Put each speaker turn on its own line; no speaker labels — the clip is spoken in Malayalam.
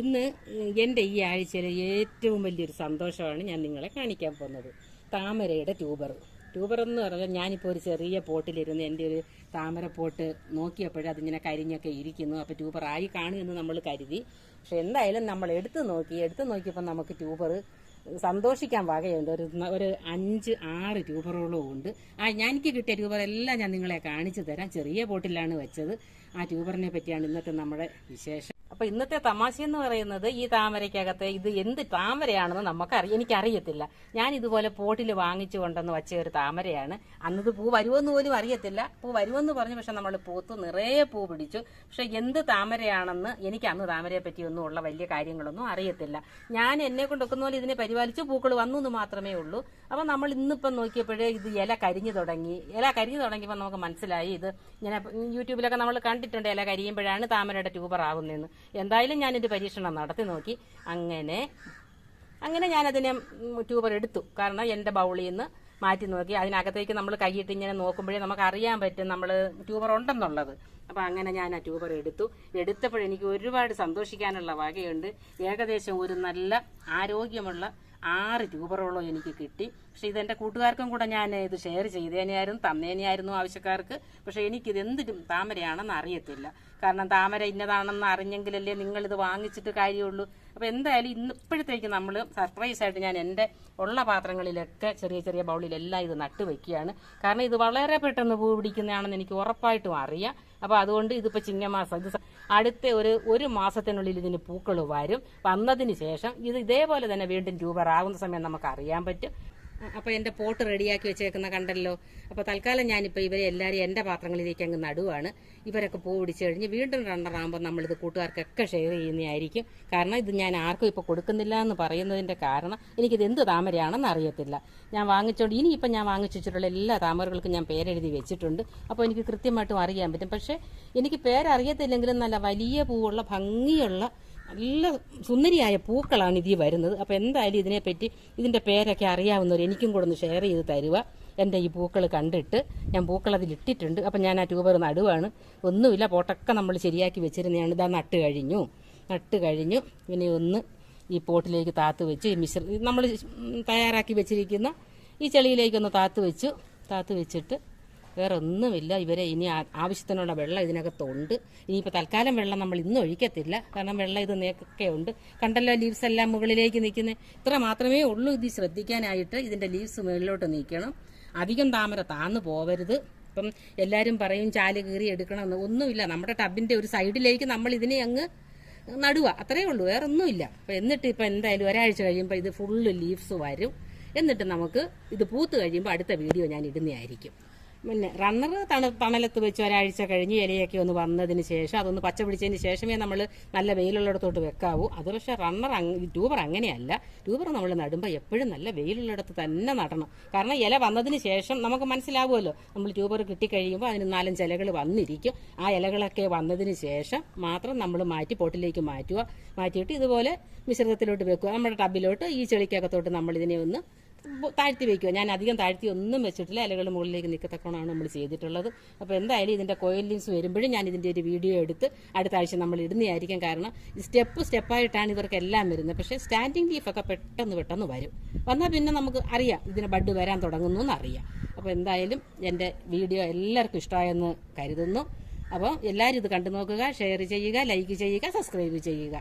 ഇന്ന് എന്റെ ഈ ആഴ്ചയിലെ ഏറ്റവും വലിയൊരു സന്തോഷമാണ് ഞാൻ നിങ്ങളെ കാണിക്കാൻ പോകുന്നത്. താമരയുടെ ട്യൂബർ. ട്യൂബർ എന്ന് പറഞ്ഞാൽ ഞാനിപ്പോൾ ഒരു ചെറിയ പോട്ടിലിരുന്ന് എന്റെ ഒരു താമര പോട്ട് നോക്കിയപ്പോഴേ അതിങ്ങനെ കരിഞ്ഞൊക്കെ ഇരിക്കുന്നു. അപ്പോൾ ട്യൂബർ ആയി കാണുമെന്ന് നമ്മൾ കരുതി. പക്ഷെ എന്തായാലും നമ്മൾ എടുത്തു നോക്കി എടുത്തു നോക്കിയപ്പോൾ നമുക്ക് ട്യൂബർ സന്തോഷിക്കാൻ വകയുണ്ട്. ഒരു ഒരു അഞ്ച് ആറ് ട്യൂബറുകളും ഉണ്ട്. ആ ഞാൻ എനിക്ക് കിട്ടിയ ട്യൂബർ എല്ലാം ഞാൻ നിങ്ങളെ കാണിച്ചു തരാം. ചെറിയ ബോട്ടിലാണ് വെച്ചത്. ആ ട്യൂബറിനെ പറ്റിയാണ് ഇന്നത്തെ നമ്മുടെ വിശേഷം. അപ്പൊ ഇന്നത്തെ തമാശ എന്ന് പറയുന്നത് ഈ താമരയ്ക്കകത്ത് ഇത് എന്ത് താമരയാണെന്ന് നമുക്കറിയാം എനിക്കറിയത്തില്ല. ഞാൻ ഇതുപോലെ പോട്ടിൽ വാങ്ങിച്ചു കൊണ്ടെന്ന് വച്ച ഒരു താമരയാണ്. അന്നത് പൂ വരുമെന്ന് പോലും അറിയത്തില്ല. പൂ വരുമെന്ന് പറഞ്ഞു പക്ഷെ നമ്മൾ പൂത്ത് നിറയെ പൂ പിടിച്ചു. പക്ഷെ എന്ത് താമരയാണെന്ന് എനിക്ക് അന്ന് താമരയെ പറ്റിയൊന്നും ഉള്ള വലിയ കാര്യങ്ങളൊന്നും അറിയത്തില്ല. ഞാൻ എന്നെ കൊണ്ടൊക്കുന്ന പോലെ ഇതിനെ പരിപാലിച്ചു. പൂക്കൾ വന്നു എന്ന് മാത്രമേ ഉള്ളൂ. അപ്പൊ നമ്മൾ ഇന്നിപ്പം നോക്കിയപ്പോഴേ ഇത് ഇല കരിഞ്ഞു തുടങ്ങി. ഇല കരിഞ്ഞു തുടങ്ങിയപ്പോൾ നമുക്ക് മനസ്സിലായി ഇത് ഇങ്ങനെ യൂട്യൂബിലൊക്കെ നമ്മൾ കണ്ടിട്ടുണ്ട് ഇല കരിയുമ്പോഴാണ് താമരയുടെ ട്യൂബർ ആവുന്നതെന്ന്. എന്തായാലും ഞാനിത് പരീക്ഷണം നടത്തി നോക്കി. അങ്ങനെ അങ്ങനെ ഞാനതിനെ ട്യൂബർ എടുത്തു. കാരണം എന്റെ ബൗളിൽ നിന്ന് മാറ്റി നോക്കി. അതിനകത്തേക്ക് നമ്മൾ കൈയിട്ട് ഇങ്ങനെ നോക്കുമ്പോഴേ നമുക്ക് അറിയാൻ പറ്റും നമ്മൾ ട്യൂബർ ഉണ്ടെന്നുള്ളത്. അപ്പോൾ അങ്ങനെ ഞാൻ ആ ട്യൂബർ എടുത്തു. എടുത്തപ്പോഴെനിക്ക് ഒരുപാട് സന്തോഷിക്കാനുള്ള വകയുണ്ട്. ഏകദേശം ഒരു നല്ല ആരോഗ്യമുള്ള ആറ് ട്യൂബറോളം എനിക്ക് കിട്ടി. പക്ഷെ ഇതെന്റെ കൂട്ടുകാർക്കും കൂടെ ഞാൻ ഇത് ഷെയർ ചെയ്തേനെയായിരുന്നു തന്നേനെയായിരുന്നു ആവശ്യക്കാർക്ക്. പക്ഷെ എനിക്കിത് എന്ത് താമരയാണെന്ന് അറിയത്തില്ല. കാരണം താമര ഇന്നതാണെന്ന് അറിഞ്ഞെങ്കിലല്ലേ നിങ്ങളിത് വാങ്ങിച്ചിട്ട് കാര്യമുള്ളൂ. അപ്പോൾ എന്തായാലും ഇന്ന് ഇപ്പോഴത്തേക്ക് നമ്മൾ സർപ്രൈസ് ആയിട്ട് ഞാൻ എന്റെ ഉള്ള പാത്രങ്ങളിലൊക്കെ ചെറിയ ചെറിയ ബൗളിലെല്ലാം ഇത് നട്ട് വയ്ക്കുകയാണ് കാരണം ഇത് വളരെ പെട്ടെന്ന് പൂ പിടിക്കുന്നതാണെന്ന് എനിക്ക് ഉറപ്പായിട്ടും അറിയാം. അപ്പോൾ അതുകൊണ്ട് ഇതിപ്പോൾ ചിങ്ങമാസം ഇത് അടുത്ത ഒരു ഒരു മാസത്തിനുള്ളിൽ ഇതിന് പൂക്കൾ വരും. വന്നതിന് ശേഷം ഇത് ഇതേപോലെ തന്നെ വീണ്ടും ആകുന്ന സമയം നമുക്ക് അറിയാൻ പറ്റും. അപ്പോൾ എന്റെ പോട്ട് റെഡിയാക്കി വെച്ചേക്കുന്ന കണ്ടല്ലോ. അപ്പോൾ തൽക്കാലം ഞാനിപ്പോൾ ഇവരെ എല്ലാവരും എന്റെ പാത്രങ്ങളിലേക്ക് അങ്ങ് നടുവാണ്. ഇവരൊക്കെ പൂ പിടിച്ചു കഴിഞ്ഞ് വീണ്ടും റണ്ണറാകുമ്പോൾ നമ്മളിത് കൂട്ടുകാർക്കൊക്കെ ഷെയർ ചെയ്യുന്നതായിരിക്കും. കാരണം ഇത് ഞാൻ ആർക്കും ഇപ്പോൾ കൊടുക്കുന്നില്ല എന്ന് പറയുന്നതിന്റെ കാരണം എനിക്കിത് എന്ത് താമരയാണെന്ന് അറിയത്തില്ല. ഞാൻ വാങ്ങിച്ചോണ്ട് ഇനിയിപ്പം ഞാൻ വാങ്ങിച്ചിട്ടുള്ള എല്ലാ താമരകൾക്കും ഞാൻ പേരെഴുതി വെച്ചിട്ടുണ്ട്. അപ്പോൾ എനിക്ക് കൃത്യമായിട്ടും അറിയാൻ പറ്റും. പക്ഷേ എനിക്ക് പേരറിയത്തില്ലെങ്കിലും നല്ല വലിയ പൂവുള്ള ഭംഗിയുള്ള നല്ല സുന്ദരിയായ പൂക്കളാണ് ഇതിൽ വരുന്നത്. അപ്പോൾ എന്തായാലും ഇതിനെപ്പറ്റി ഇതിന്റെ പേരൊക്കെ അറിയാവുന്നവർ എനിക്കും കൂടെ ഒന്ന് ഷെയർ ചെയ്ത് തരുക. എന്റെ ഈ പൂക്കൾ കണ്ടിട്ട് ഞാൻ പൂക്കൾ അതിലിട്ടിട്ടുണ്ട് അപ്പം ഞാൻ ആ ട്യൂബർ നടുവാണ്. ഒന്നുമില്ല പോട്ടൊക്കെ നമ്മൾ ശരിയാക്കി വെച്ചിരുന്നതാണ്. ഇതാ നട്ട് കഴിഞ്ഞു. നട്ട് കഴിഞ്ഞു. പിന്നെ ഒന്ന് ഈ പോട്ടിലേക്ക് താത്ത് വെച്ച് മിശ്ര നമ്മൾ തയ്യാറാക്കി വെച്ചിരിക്കുന്ന ഈ ചെളിയിലേക്കൊന്ന് താത്ത് വെച്ചു. താത്ത് വെച്ചിട്ട് വേറെ ഒന്നുമില്ല ഇവരെ ഇനി ആവശ്യത്തിനുള്ള വെള്ളം ഇതിനകത്തുണ്ട് ഇനിയിപ്പോൾ തൽക്കാലം വെള്ളം നമ്മൾ ഇന്ന് ഒഴിക്കത്തില്ല. കാരണം വെള്ളം ഇത് നേക്കൊക്കെ ഉണ്ട്. കണ്ടല്ലോ ലീവ്സ് എല്ലാം മുകളിലേക്ക് നിൽക്കുന്നത് ഇത്ര മാത്രമേ ഉള്ളൂ ഇത് ശ്രദ്ധിക്കാനായിട്ട് ഇതിന്റെ ലീവ്സ് മുകളിലോട്ട് നീക്കണം. അധികം താമര താന്നു പോവരുത്. ഇപ്പം എല്ലാവരും പറയും ചാൽ കീറി എടുക്കണമെന്ന്. ഒന്നുമില്ല. നമ്മുടെ ടബിന്റെ ഒരു സൈഡിലേക്ക് നമ്മൾ ഇതിനെ അങ്ങ് നടുക. അത്രേ ഉള്ളൂ. വേറെ ഒന്നുമില്ല അപ്പം എന്നിട്ട് ഇപ്പം എന്തായാലും ഒരാഴ്ച കഴിയുമ്പോൾ ഇത് ഫുള്ള് ലീവ്സ് വരും. എന്നിട്ട് നമുക്ക് ഇത് പൂത്ത് കഴിയുമ്പോൾ അടുത്ത വീഡിയോ ഞാൻ ഇടുന്നതായിരിക്കും. പിന്നെ റണ്ണർ തണ തണലത്ത് വെച്ച് ഒരാഴ്ച കഴിഞ്ഞ് ഇലയൊക്കെ ഒന്ന് വന്നതിന് ശേഷം അതൊന്ന് പച്ച പിടിച്ചതിന് ശേഷമേ നമ്മൾ നല്ല വെയിലുള്ളിടത്തോട്ട് വെക്കാവൂ. അത് പക്ഷേ റണ്ണർ ട്യൂബർ അങ്ങനെയല്ല. ട്യൂബർ നമ്മൾ നടുമ്പോൾ എപ്പോഴും നല്ല വെയിലുള്ളിടത്ത് തന്നെ നടണം. കാരണം ഇല വന്നതിന് ശേഷം നമുക്ക് മനസ്സിലാവുമല്ലോ. നമ്മൾ ട്യൂബർ കിട്ടിക്കഴിയുമ്പോൾ അതിന് നാലഞ്ച് ഇലകൾ വന്നിരിക്കും. ആ ഇലകളൊക്കെ വന്നതിന് ശേഷം മാത്രം നമ്മൾ മാറ്റി പോട്ടിലേക്ക് മാറ്റുക. മാറ്റിയിട്ട് ഇതുപോലെ മിശ്രിതത്തിലോട്ട് വെക്കുക. നമ്മുടെ ടബിലോട്ട് ഈ ചെളിക്കകത്തോട്ട് നമ്മൾ ഇതിനെ ഒന്ന് താഴ്ത്തി വെക്കുക ഞാൻ അധികം താഴ്ത്തി ഒന്നും വെച്ചിട്ടില്ല. ഇലകൾ മുകളിലേക്ക് നിൽക്കത്തക്കണമാണ് നമ്മൾ ചെയ്തിട്ടുള്ളത്. അപ്പോൾ എന്തായാലും ഇതിന്റെ കോയിൽ വരുമ്പോഴും ഞാൻ ഇതിന്റെ ഒരു വീഡിയോ എടുത്ത് അടുത്ത ആഴ്ച നമ്മൾ ഇടുന്നതായിരിക്കും കാരണം സ്റ്റെപ്പ് സ്റ്റെപ്പായിട്ടാണ് ഇവർക്കെല്ലാം വരുന്നത്. പക്ഷേ സ്റ്റാൻഡിങ് ലീഫൊക്കെ പെട്ടെന്ന് പെട്ടെന്ന് വരും. വന്നാൽ പിന്നെ നമുക്ക് അറിയാം ഇതിന് ബഡ് വരാൻ തുടങ്ങുന്നു എന്നറിയാം. അപ്പോൾ എന്തായാലും എന്റെ വീഡിയോ എല്ലാവർക്കും ഇഷ്ടമായെന്ന് കരുതുന്നു. അപ്പോൾ എല്ലാവരും ഇത് കണ്ടു നോക്കുക ഷെയർ ചെയ്യുക ലൈക്ക് ചെയ്യുക സബ്സ്ക്രൈബ് ചെയ്യുക.